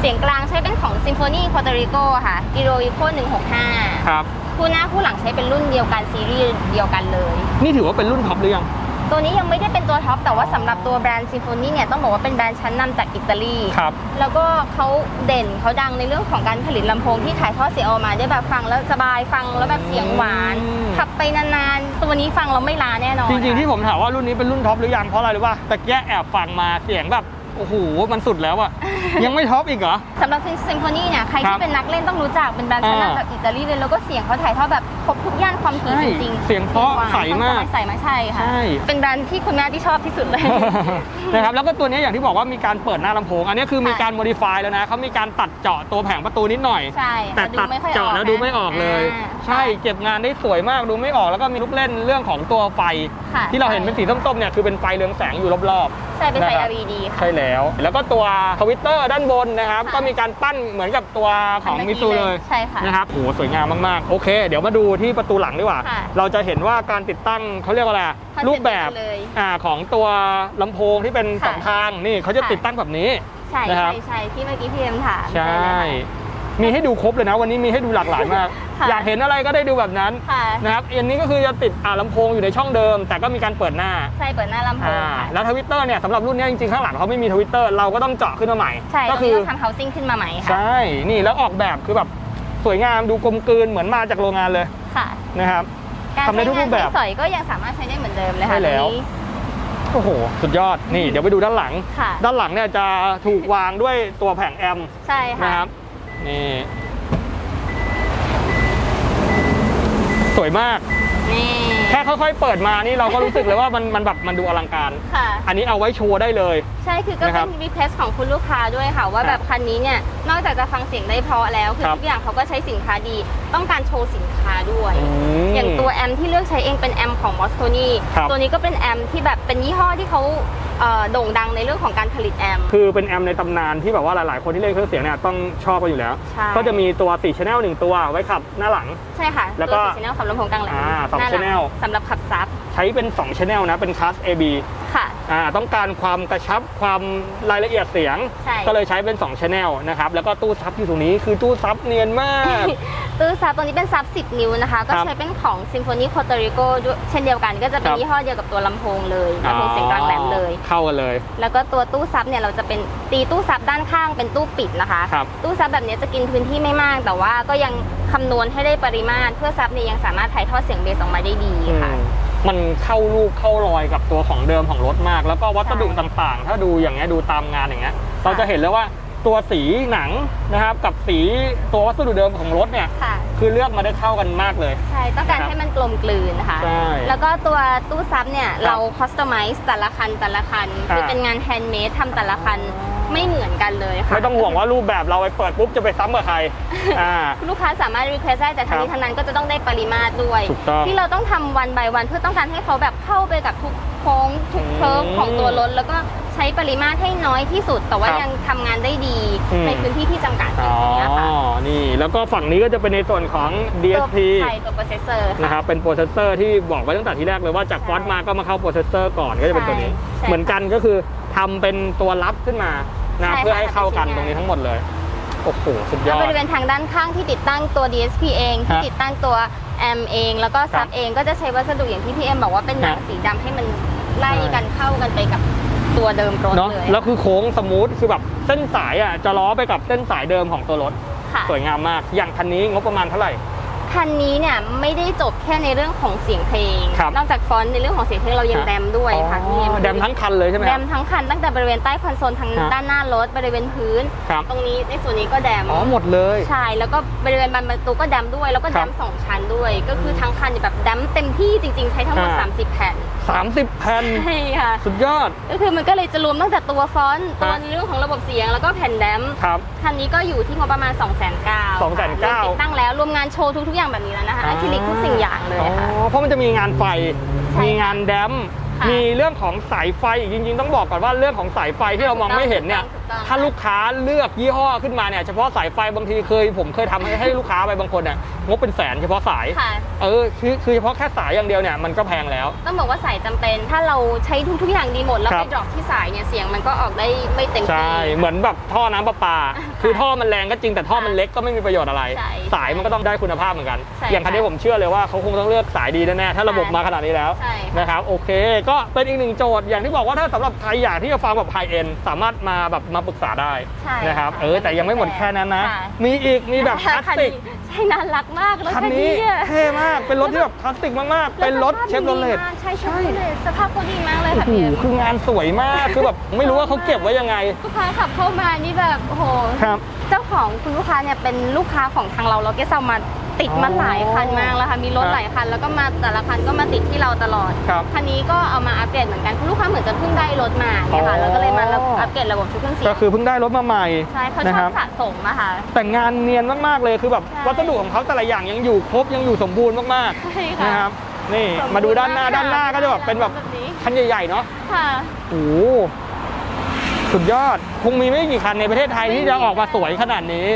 เสียงกลางใช้เป็นของ Symphony Puerto Rico ค่ะ Giro Eco 165 ครับ คู่หน้าคู่หลังใช้เป็นรุ่นเดียวกันซีรีส์เดียวกันเลย นี่ถือว่าเป็นรุ่นท็อปหรือยัง ตัวนี้ยังไม่ได้เป็นตัวท็อปแต่ว่าสำหรับตัวแบรนด์ Symphony เนี่ยต้องบอกว่าเป็นแบรนด์ชั้นนำจากอิตาลีครับแล้วก็เขาเด่นเขาดังในเรื่องของการผลิตลำโพงที่ถ่ายทอดเสียงออกมาได้แบบฟังแล้วสบายฟังแล้วแบบเสียงหวานอืมขับไปนานๆ ตัวนี้ฟังเราไม่ล้าแน่นอน จริงๆที่ค่ะผมถามว่ารุ่นนี้เป็นรุ่นท็อปหรือยังเพราะอะไรรู้ป่ะตะแกะแอบฟังมาเสียงแบบ โอ้โห มันสุดแล้วอะยังไม่ท็อปอีกเหรอสำหรับซิมโฟนีเนี่ยใครครัที่บเป็นนักเล่นต้องรู้จักเป็นแบรนด์ชั้นอ่านำจากอิตาลีเลยแล้วก็เสียงเขาถ่ายทอดแบบครบทุกย่านความถี่ใช่จริงๆ เสียงเพราะหวานใสมากใสมากใช่ค่ะใช่เป็นแบรนด์ที่คุณแม่ที่ชอบที่สุดเลยนะครับแล้วก็ตัวเนี้ยอย่างที่บอกว่ามีการเปิดหน้าลำโพง อันนี้คือมีค่ะการโมดิฟายแล้วนะเขามีการตัดเจาะตัวแผงประตูนิดหน่อยใช่แต่ดูตัดไม่ค่อยเจาะแล้วนะดูไม่ออกเลยอ่าใช่เก็บงานได้สวยมากดูไม่ออกแล้วก็มีลูกเล่นเรื่องของตัวไฟค่ะที่เราเห็นเป็นสีส้มๆเนี่ยคือเป็นไฟเรืองแสงอยู่รอบใช่เป็นไฟนะครับ LED ๆค่ะใช่แล้วแล้วก็ตัวทวิตเตอร์ด้านบนนะครับค่ะก็มีการปั้นเหมือนกับตัวของอันมิเมื่อกี้ซูเลยใช่ค่ะนะครับโหสวยงามมากๆ โอเค เดี๋ยวมาดูที่ประตูหลังดีกว่าค่ะเราจะเห็นว่าการติดตั้งเขาเรียกว่าอะไรอะ Concept รูปแบบเลยอ่าของตัวลำโพงที่เป็นค่ะสองทางนี่เขาจะค่ะติดตั้งแบบนี้ใช่นะครับใช่ใช่ที่เมื่อกี้พี่เอ็มถามใช่เลยค่ะ มีให้ดูครบเลยนะ วันนี้มีให้ดูหลากหลายมาก ค่ะอยากเห็นอะไรก็ได้ดูแบบนั้นค่ะ นะครับอันนี้ก็คือจะติดอ่าลำโพงอยู่ในช่องเดิม แต่ก็มีการเปิดหน้าใช่เปิดหน้าลำโพงอ่าค่ะแล้วทวิตเตอร์เนี่ยสำหรับรุ่นเนี้ยจริงๆข้างหลังเขาไม่มีทวิตเตอร์เราก็ต้องเจาะขึ้นมาใหม่ใช่ก็ก็คืคืออทำ housing ขึ้นมาใหม่ค่ะ ใช่นี่แล้วออกแบบคือแบบสวยงามดูกลมกลืนเหมือนมาจากโรงงานเลยค่ะ นะครับ การทำได้ใช้ทุกรูงานปแบบใช้สอยก็ยังสามารถใช้ได้เหมือนเดิมเลยค่ะใช่แล้วตัวนี้ โอ้โหสุดยอดนี่เดี๋ยวไปดูด้านหลัง ค่ะ ด้านหลังเนี่ยจะถูกวางด้วยตัวแผงแอมป์ ใช่ค่ะนะครับ นี่ สวยมาก นี่ แค่ค่อยๆ เปิดมานี่เราก็รู้สึกเลยว่ามันมันแบบมันดูอลังการ ค่ะ อันนี้เอาไว้โชว์ได้เลย ใช่คือก็นะครัเป็บนรีเควสของคุณลูกค้าด้วยค่ะ ว่าครับแบบคันนี้เนี่ยนอกจากจะฟังเสียงได้เพราะแล้ว คือครับทุกอย่างเขาก็ใช้สินค้าดี ต้องการโชว์สินค้าด้วยมอย่างตัวแอมที่เลือกใช้เองเป็นแอมของ m o s c o n i ครับ ตัวนี้ก็เป็นแอมที่แบบเป็นยี่ห้อที่เขาเอ่อโด่งดังในเรื่องของการผลิตแอม คือเป็นแอมป์ในตำนานที่แบบว่าหลายๆ คนที่เล่นเครื่องเสียงเนี่ยต้องชอบกันอยู่แล้ว ใช่ ก็จะมีตัว4 channel 1 ตัวไว้ขับหน้าหลัง ใช่ค่ะแล้วก็ ตัวสีชแนลขับลำโพงกลางแหลมอ่าสอง หน้าหลั channel สำหรับขับซับ ช้เป็น2 channel นะ เป็นคลาส AB ค่ะ อ่าต้องการความกระชับความรายละเอียดเสียง ใช่ ก็เลยใช้เป็น2 channel นะครับ แล้วก็ตู้ซับอยู่ตรงนี้คือตู้ซับเนียนมาก ตู้ซับตัวนี้เป็นซับ 10 นิ้วนะคะ ก็ครับใช้เป็นของ Symphony Puerto Rico ด้วยเช่นเดียวกัน ก็จะเป็คนรับ ยี่ห้อเดียวกับตัวลำโพงเลยลำโพงเสียงกลางแหลมเลย เข้ากันเลย แล้วก็ตัวตู้ซับเนี่ยเราจะเป็นตีตู้ซับด้านข้างเป็นตู้ปิดนะคะ ครับ ตู้ซับแบบนี้จะกินพื้นที่ไม่มาก แต่ว่าก็ยังคำนวณให้ได้ปริมาตร เพื่อซับเนี่ยยังสามารถถ่ายทอดเสียงเบสออกมาได้ดีค่ะ อืม มันเข้ารูปเข้ารอยกับตัวของเดิมของรถมาก แล้วก็วัสดุใช่ ต่างๆ ถ้าดูอย่างเงี้ยดูตามงานอย่างเงี้ยเราจะเห็นเลยว่าตัวสีหนังนะครับ กับสีตัววัสดุเดิมของรถเนี่ย ค่ะ คือเลือกมาได้เข้ากันมากเลย ใช่ ต้องการนะครับให้มันกลมกลืนนะคะ ใช่แล้วก็ตัวตู้ซับเนี่ยครับเราคอสตอมไมซ์แต่ละคันแต่ละคัน อ่า คือเป็นงานแฮนด์เมดทำแต่ละคัน ไม่เหมือนกันเลยค่ะไม่ต้องห่วงว่ารูปแบบเราไปเปิดปุ๊บจะไปซ้ำกับใครอ่าลูกค้าสามารถรีเควสได้แต่ทั้งครันี้บทั้งนั้นก็จะต้องได้ปริมาตรด้วยถูกต้องที่เราต้องทำวัน by วันเพื่อต้องการให้เขาแบบเข้าไปกับทุกโค้งทุกเคิร์ฟอืมของตัวรถแล้วก็ใช้ปริมาตรให้น้อยที่สุด แต่ว่าครับยังทำงานได้ดีอืมในพื้นที่ที่จำกัดออ๋อย่างเงี้ยค่ะนี่แล้วก็ฝั่งนี้ก็จะเป็นในส่วนของ DSP ตัวใช่ตัวโปรเซสเซอร์นะครับเป็นโปรเซสเซอร์ที่บอกไว้ตั้งแต่ที่แรกเลยว่าจากฟอนต์มาก็มาเข้าโปรเซสเซอร์ก่อนก็จะเป็นตัวนี้ใช่เหมือนกันก็คือทำเป็นตัวรับขึ้นมา นะใช่ค่ะเพื่อให้เข้ากันทำเป็นชิ้นงานตรงนี้ทั้งหมดเลยโอ้โหสุดยแล้วอบด ริเวณทางด้านข้างที่ติดตั้งตัว DSP เองที่ฮะติดตั้งตัวแอมเอง แล้วก็ครัซับบเองก็จะใช้วัสดุอย่างที่พี่เอ็มบอกว่าเป็นหนังฮะ สีดำให้มันไล่กันเข้ากันไปกับตัวเดิมรถเนาะเลยแล้วคือโค้งสมูทคือแบบเส้นสายอะจะล้อไปกับเส้นสายเดิมของตัวรถค่ะสวยงามมาก อย่างคันนี้งบประมาณเท่าไหร่ คันนี้เนี่ยไม่ได้จบแค่ในเรื่องของเสียงเพลง ครับ นอกจากฟอนต์ในเรื่องของเสียงเพลงเรายังฮะแดมด้วยค่ะพี่เอ็ม อ๋อแดมทั้งคันเลยใช่ไหมคแดรับ มทั้งคันตั้งแต่บริเวณใต้คอนโซลทางฮะด้านหน้ารถบริเวณพื้น ครับ ตรงนี้ในส่วนนี้ก็แดมอ๋อหมดเลย ใช่แล้วก็บริเวณบานประตูก็แดมด้วย แล้วก็คแดรับมสองชั้นด้วย ก็คือทั้งคันแบบแดมเต็มที่จริงๆ ใช้ทั้งหมด อ่า 30 แผ่น30แผ่นใช่ค่ะสุดยอด ก็คือมันก็เลยจะรวมตั้งแต่ตัวฟอนต์ตัวฮะในเรื่องของระบบเสียงแล้วก็แผ่นแดมครับ คันนี้ก็อยู่ที่งบประมาณ2 9 0 0 0 0 290,000 ติดตั้งแล้วรวมงานโชว์ทุกๆอย่างแบบนี้แล้วนะคะอะคริลิกทุกสิ่งอย่างเลยค่ะ อ๋อเพราะมันจะมีงานไฟ ใช่มีงานแดม ค่ะมีเรื่องของสายไฟอีกจริง ๆ ต้องบอกก่อนว่าเรื่องของสายไฟที่เรามองไม่เห็นเนี่ย ถูกต้อง ถ้าลูกค้าเลือกยี่ห้อขึ้นมาเนี่ยเฉพาะสายไฟบางทีเคย ผมเคยทำให้ให้ลูกค้าไปบางคนเนี่ยงบเป็นแสนเฉพาะสายค่ะเออคือคือเฉพาะแค่สายอย่างเดียวเนี่ยมันก็แพงแล้ว ต้องบอกว่าสายจำเป็น ถ้าเราใช้ทุกๆอย่างดีหมดแล้วครัไปบดรอปที่สายเนี่ยเสียงมันก็ออกได้ไม่เต็มใช่ที่เหมือนแบบท่อน้ำประปา คือท่อมันแรงก็จริงแต่ท่อมันค่ะเล็กก็ไม่มีประโยชน์อะไรใช่สายมันก็ต้องได้คุณภาพเหมือนกันใช่อย่างคันนี้ค่ะผมเชื่อเลยว่าเขาคงต้องเลือกสายดีแน่ๆถ้าระบบใช่มาขนาดนี้แล้วใช่ค่ะนะครับโอเค ก็เป็นอีกหนึ่งโจทย์อย่างที่บอกว่าถ้าสำหรับใครอยากที่จะฟังแบบไฮเอ็นสามารถมาแบบมาปรึกษาได้ใช่นะครับค่ะเออแต่ยังไม่หมดแค่นั้นนะ ค่ะ มีอีกมีแบบคลาสคันสินี้กใช่น่ารักมากรถคันคันนี้นี้อะเท่มากเป็นรถที่แบบคลาสสิกมากๆ เป็นรถเชฟโรเลตใช่เชฟโรเลตสภาพเขาดีมากเลยโอ้ค่ะโหพี่เอ็มคืองานสวยมาก คือแบบไม่รู้ว่าเขาเก็บไว้ยังไง ลูกค้าขับเข้ามานี่แบบโอ้โห ครับ เจ้าของคุณลูกค้าเนี่ยเป็นลูกค้าของทางเราเราเก็ตเอามาติดมาอ๋อหลายคันมากแล้วค่ะมีรถครับหลายคันแล้วก็มาแต่ละคันก็มาติดที่เราตลอดครับคันนี้ก็เอามาอัปเกรดเหมือนกันคุณลูกค้าเหมือนจะเพิ่งได้รถมาเนี่ยค่ะอ๋อแล้วก็เลยมาอัปเกรดระบบชุดเครื่องเสียก็งคือเพิ่งได้รถมาใหม่ใช่เขานะชคอรับบสะสมอะค่ะแต่งานเนียนมากๆเลยคือแบบใช่วัสดุของเขาแต่ละอย่างยังอยู่ครบยังอยู่สมบูรณ์มากใช่ๆค่ะนะครับนี่สบูรณ์มาดูด้านหน้ามกด้านหน้าก็จะแบบเป็นแบบนี้คันใหญ่ๆเนาะค่ะโอ้โห สุดยอดคงมีไม่กี่คันในประเทศไทยที่จะออกมาสวยขนาดนี้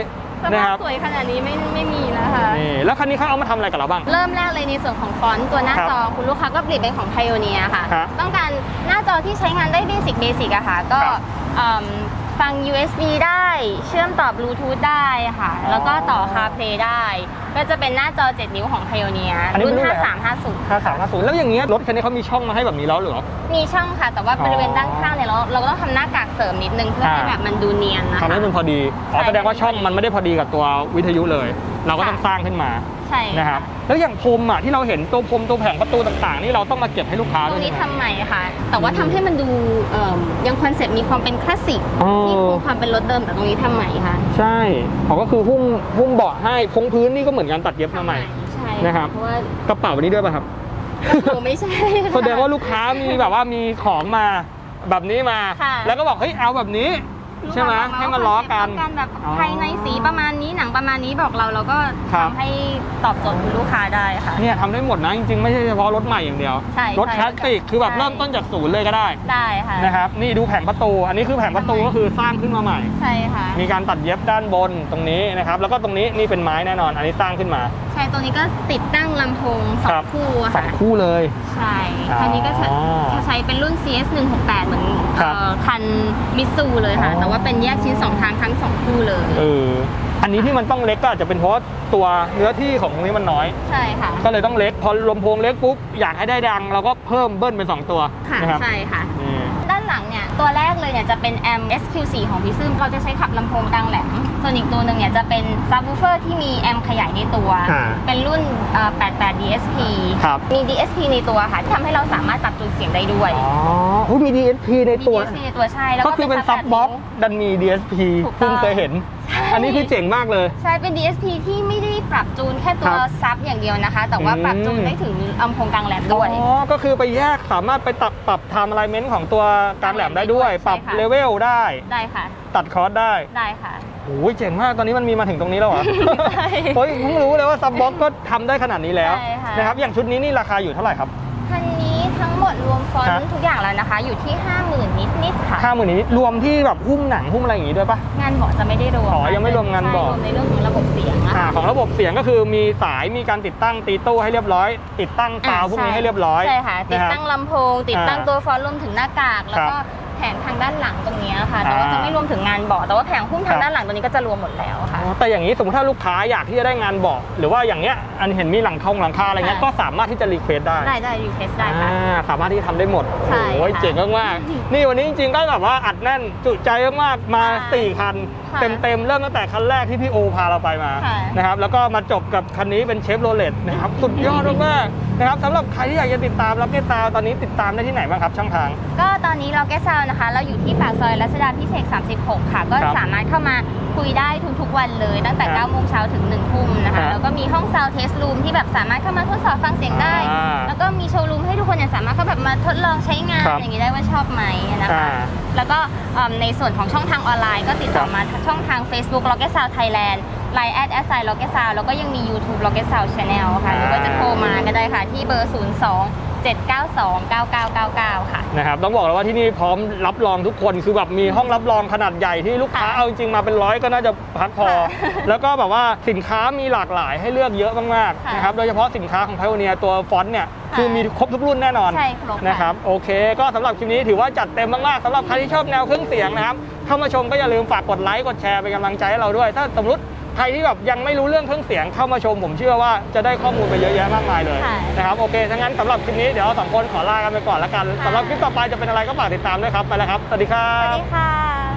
สนะภาคพรับสวยขนาดนี้ไม่ไม่มีนะคะ นี่แล้วคันนี้เขาเอามาทำอะไรกับเราบ้าง เริ่มแรกเลยในส่วนของฟอนต์ตัวหน้าครับจอคุณลูกค้าก็ผลิตเป็นของไพโอเนียค่ะ ครับต้องการหน้าจอที่ใช้งานได้เบสิกเบสิกอะค่ะ ก็ครับเอิ่มฟัง USB ได้ เชื่อมต่อบลูทูธได้ค่ะ อ๋อแล้วก็ต่อ CarPlay ได้ ก็จะเป็นหน้าจอ 7 นิ้วของไพโอเนียอันนี้รุ่น เป็นรุ่นอะไรครับ5350 ห้าสามห้าศูนย์แล้วอย่างเงี้ยรถคันนี้เขามีช่องมาให้แบบนี้แล้วเหรอ มีช่องค่ะ แต่ว่าอ๋อบริเวณด้านข้างเนี่ยเราเราก็ต้องทำหน้ากากเสริมนิดนึงเพื่อให้อ่า แบบมันดูเนียนนะคะทำให้มันพอดีอ๋อใช่แสดงว่าช่องมันไม่ได้พอดีกับตัววิทยุเลย เราก็ต้องสร้างขึ้นมาใช่นะครับแล้วอย่างพรมอะที่เราเห็นตัวพรมตัวแผงประตูต่างๆ นี่เราต้องมาเก็บให้ลูกค้าตด้รวยงนี้ใช่ไหมทำใหม่ค่ะ แต่ว่าทำให้มันดูเอิ่มยังคอนเซ็ปต์มีความเป็นคลาสสิกอ๋อที่คงความเป็นรถเดิมแต่ตรงนี้ทำใหม่ค่ะ ใช่เขาก็คือหุ้มหุ้มเบาะให้พงพื้นนี่ก็เหมือนกันตัดเย็บมาใหม่ ใช่นะครับ เพราะว่ากระเป๋านี้ด้วยป่ะครับหนูไม่ใช่ค่ะ แสดงว่าลูกค้ามีแบบว่ามีของมาแบบนี้มา ค่ะ แล้วก็บอกเฮ้ยเอาแบบนี้ลูก ใช่ไหมค้าบกาให้มันล้อกันต้องการแบบอ๋อภายในสีประมาณนี้หนังประมาณนี้บอกเราเราก็ครับ ทำให้ตอบโจทย์คุณลูกค้าได้ค่ะ เนี่ยทำได้หมดนะจริงๆไม่ใช่เฉพาะรถใหม่อย่างเดียว ใช่รถใช่คลาสสิกคือแบบใช่ เริ่มต้นจากศูนย์เลยก็ได้ได้ค่ะนะครับนี่ดูแผงประตู อันนี้คือแผงประตูก็คือสร้างขึ้นมาใหม่ ใช่ค่ะ มีการตัดเย็บด้านบนตรงนี้นะครับ แล้วก็ตรงนี้นี่เป็นไม้แน่นอน อันนี้สร้างขึ้นมา ใช่ตัวนี้ก็ติดตั้งลำโพงสอครังบ คู่อะสอค่ะ งคู่เลย ใช่อ๋อคันนี้ก็จะจะใช้เป็นรุ่น CS 168เหมือนครับเอ่อคันมิตซูเลยค่ะ อ๋อ แต่ว่าเป็นแยกชิ้นสองทางทั้งสองคู่เลย เอออันนี้ที่มันต้องเล็กก็อาจจะเป็นเพราะว่าตัวเนื้อที่ของตรงนี้มันน้อย ใช่ค่ะ ก็เลยต้องเล็กพอลำโพงเล็กปุ๊บอยากให้ได้ดัง เราก็เพิ่มเบิ้ลเป็น2ตัวค่ะ นะครับ ใช่ค่ะนี่ด้านหลังเนี่ย ตัวแรกเลยเนี่ยจะเป็นแอม SQ4 ของพิซึมเราจะใช้ขับลำโพงกลางแหลม ส่วนอีกตัวหนึ่งเนี่ยจะเป็นซับวูเฟอร์ที่มีแอมขยายในตัว อ่าเป็นรุ่นเอ่อ88 DSP ครับ มี DSP ในตัวค่ะที่ทำให้เราสามารถปรับจูนเสียงได้ด้วย อ๋ออุ๊ยมี DSP ในมี ตัว DSP ในตัวใช่แล้วก็ก็คือเป็นซัซับบ็อกนิ้วดันมี DSP ถูกต้องเพิ่งเคยเห็นใช่ อันนี้คือเจ๋งมากเลย ใช่ เป็น DSP ที่ไม่ได้ปรับจูนแค่ตัวครับซับอย่างเดียวนะคะ แต่ว่าอืม ปรับจูนได้ถึงลำโพงกลางแหลมด้วย อ๋อ ก็คือไปแยกสามารถไปตัดปรับ time alignment ของตัวกลางแหลมได้ด้วย ใช่ค่ะ ปรับเลเวลได้ ได้ค่ะ ตัดคอร์สได้ได้ค่ะ โอ้ยเจ๋งมาก ตอนนี้มันมีมาถึงตรงนี้แล้วเหรอใช่เฮ้ยเพิ่งรู้เลยว่าซับบ็อกก็ทำได้ขนาดนี้แล้วใช่ค่ะ นะครับ อย่างชุดนี้นี่ราคาอยู่เท่าไหร่ครับคันนี้ทั้ง หมดรวมฟอนฮะต์ทุกอย่างแล้วนะคะ อยู่ที่ 50,000 นิดนิดๆค่ะ ห้าหมื่นนิดๆรวมที่แบบหุ้มหนังหุ้มอะไรอย่างงี้ด้วยปะ งานเบาะจะไม่ได้รวมอ๋อยังไม่รวมงานเบาะใช่รวมในเรื่องของระบบเสียงนะอ่าคะของระบบเสียงก็คือมีสายมีการติดตั้งตีตู้ให้เรียบร้อย ติดตั้งซาวด์พวกนี้ให้เรียบร้อยใช่ค่ะ ติดนะครับตั้งลำโพง ติดตั้งอ่าตัวฟอนต์รวมถึงหน้ากาก แล้วก็ครับ แผงทางด้านหลังตรงเนี้ยค่ะ แต่ว่าอ่า จะไม่รวมถึงงานเบาะแต่ว่าแผงหุ้มทาครังบด้านหลังตัวนี้ก็จะรวมหมดแล้วค่ะ อ๋อแต่อย่างนี้สมมติถ้าลูกค้าอยากที่จะได้งานเบาะหรือว่าอย่างเนี้ยอันเห็นมีหลังคงหลังคาอะไรเงี้ยค่ะ ก็สามารถที่จะรีเควสได้ได้ได้รีเควสได้ค่ะ อ่าสามารถที่จะทำได้หมดใช่โอ้ยค่ะเจ๋งมากๆนี่วันนี้จริงๆก็แบบว่าอัดแน่นจุใจมากๆมาค่ะ4คัน ค่ะเต็มๆเริ่มตั้งแต่คันแรกที่พี่โอพาเราไปมาค่ะนะครับแล้วก็มาจบกับคันนี้เป็นเชฟโรเลตนะครับสุดยอดมากๆนะครับสำหรับใครที่อยากจะติดตามล็อกเก็ตซาวตอนนี้ติดตามได้ที่ไหนบ้างครับช่องทาง ก็ตอนนี้เราแก้ซาวนะคะ เราอยู่ที่ปากซอยรัชดาพิเศษ36 ค่ะ ก็ครับสามารถเข้ามาคุยได้ทุกๆวันเลย ตั้งแต่ครับ9โมงเช้าถึง1ทุ่มนะครัคะ บแล้วก็มีห้องซาวเทสรูมที่แบบสามารถเข้ามาทดสอบฟังเสียงได้ อ่าแล้วก็มีโชว์รูมให้ทุกคนเนี่ยสามารถเข้าแบบมาทดลองใช้งานครับ อย่างนี้ได้ว่าชอบไหมนะอ่าคะแล้วก็เอิ่มในส่วนของช่องทางออนไลน์ก็ติดต่อครับ มาทางช่องทาง Facebook Rocket Sound Thailand Line at s i Rocket Sound แล้วก็ยังมี YouTube Rocket Sound Channel ค่ะหรือว่าจะโทรมาก็ได้ค่ะ ที่เบอร์ 02 792 9999 ค่ะ นะครับต้องบอกเลยว่าที่นี่พร้อมรับรองทุกคนคือแบบมีห้องรับรองขนาดใหญ่ที่ลูกค้าค่ะเอาจริงๆมาเป็นร้อยก็น่าจะพักพอ ค่ะแล้วก็แบบว่าสินค้ามีหลากหลายให้เลือกเยอะมากๆค่ะนะครับโดยเฉพาะสินค้าของไพโอเนียตัวฟอนต์เนี่ยค่ะคือมีครบทุกรุ่นแน่นอนใช่ครบค่ะ นะครับโอเค ก็สำหรับคลิปนี้ถือว่าจัดเต็มมากๆสำหรับใครที่ชอบแนวเครื่องเสียงนะครับ เข้ามาชมก็อย่าลืมฝากกดไลค์กดแชร์เป็นกำลังใจให้เราด้วย ถ้าสมมติใครที่แบบยังไม่รู้เรื่องเครื่องเสียงเข้ามาชม ผมเชื่อว่าจะได้ข้อมูลไปเยอะแยะมากมายเลยค่ะ นะครับโอเคถ้างั้นสำหรับคลิปนี้เดี๋ยวเราสองคนขอลากันไปก่อนละกันค่ะสำหรับคลิปต่อไปจะเป็นอะไรก็ฝากติดตามด้วยครับไปแล้วครับสวัสดีครัสวัสบ ดีค่ะ